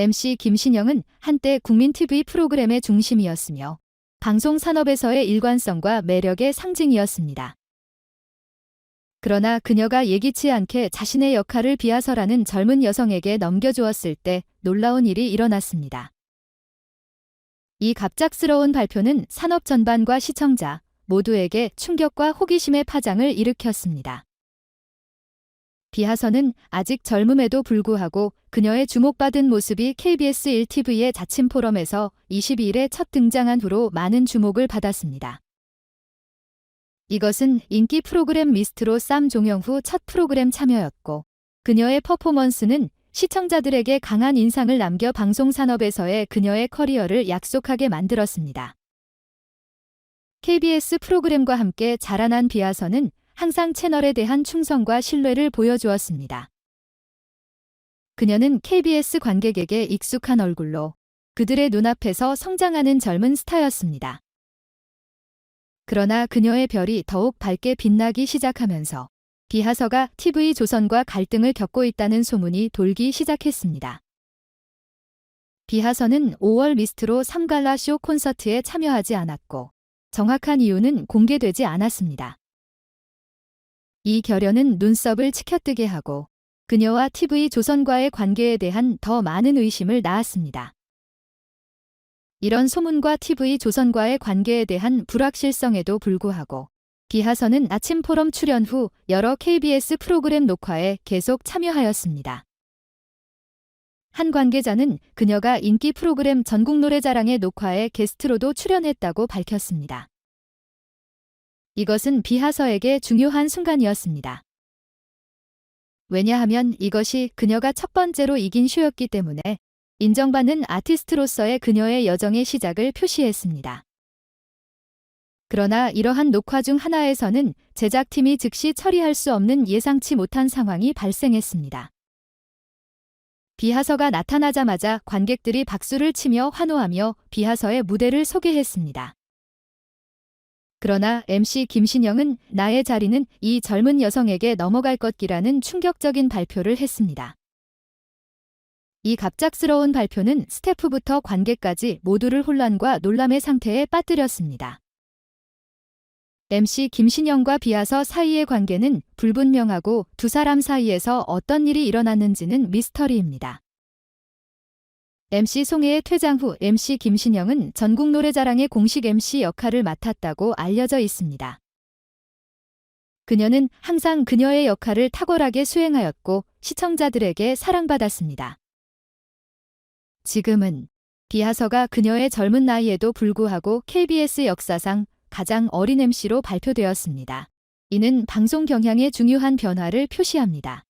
MC 김신영은 한때 국민 TV 프로그램의 중심이었으며 방송 산업에서의 일관성과 매력의 상징이었습니다. 그러나 그녀가 예기치 않게 자신의 역할을 비하서라는 젊은 여성에게 넘겨주었을 때 놀라운 일이 일어났습니다. 이 갑작스러운 발표는 산업 전반과 시청자 모두에게 충격과 호기심의 파장을 일으켰습니다. 비하서는 아직 젊음에도 불구하고 그녀의 주목받은 모습이 KBS 1TV의 자칭 포럼에서 22일에 첫 등장한 후로 많은 주목을 받았습니다. 이것은 인기 프로그램 미스트로 쌈 종영 후 첫 프로그램 참여였고 그녀의 퍼포먼스는 시청자들에게 강한 인상을 남겨 방송 산업에서의 그녀의 커리어를 약속하게 만들었습니다. KBS 프로그램과 함께 자라난 비하서는 항상 채널에 대한 충성과 신뢰를 보여주었습니다. 그녀는 KBS 관객에게 익숙한 얼굴로 그들의 눈앞에서 성장하는 젊은 스타였습니다. 그러나 그녀의 별이 더욱 밝게 빛나기 시작하면서 비하서가 TV 조선과 갈등을 겪고 있다는 소문이 돌기 시작했습니다. 비하서는 5월 미스트로 3갈라 쇼 콘서트에 참여하지 않았고 정확한 이유는 공개되지 않았습니다. 이 결연은 눈썹을 치켜뜨게 하고 그녀와 TV 조선과의 관계에 대한 더 많은 의심을 낳았습니다. 이런 소문과 TV 조선과의 관계에 대한 불확실성에도 불구하고 비하서는 아침 포럼 출연 후 여러 KBS 프로그램 녹화에 계속 참여하였습니다. 한 관계자는 그녀가 인기 프로그램 전국 노래자랑의 녹화에 게스트로도 출연했다고 밝혔습니다. 이것은 비하서에게 중요한 순간이었습니다. 왜냐하면 이것이 그녀가 첫 번째로 이긴 쇼였기 때문에 인정받는 아티스트로서의 그녀의 여정의 시작을 표시했습니다. 그러나 이러한 녹화 중 하나에서는 제작팀이 즉시 처리할 수 없는 예상치 못한 상황이 발생했습니다. 비하서가 나타나자마자 관객들이 박수를 치며 환호하며 비하서의 무대를 소개했습니다. 그러나 MC 김신영은 나의 자리는 이 젊은 여성에게 넘어갈 것이라는 충격적인 발표를 했습니다. 이 갑작스러운 발표는 스태프부터 관객까지 모두를 혼란과 놀람의 상태에 빠뜨렸습니다. MC 김신영과 비하서 사이의 관계는 불분명하고 두 사람 사이에서 어떤 일이 일어났는지는 미스터리입니다. MC 송혜의 퇴장 후 MC 김신영은 전국 노래자랑의 공식 MC 역할을 맡았다고 알려져 있습니다. 그녀는 항상 그녀의 역할을 탁월하게 수행하였고 시청자들에게 사랑받았습니다. 지금은 비하서가 그녀의 젊은 나이에도 불구하고 KBS 역사상 가장 어린 MC로 발표되었습니다. 이는 방송 경향의 중요한 변화를 표시합니다.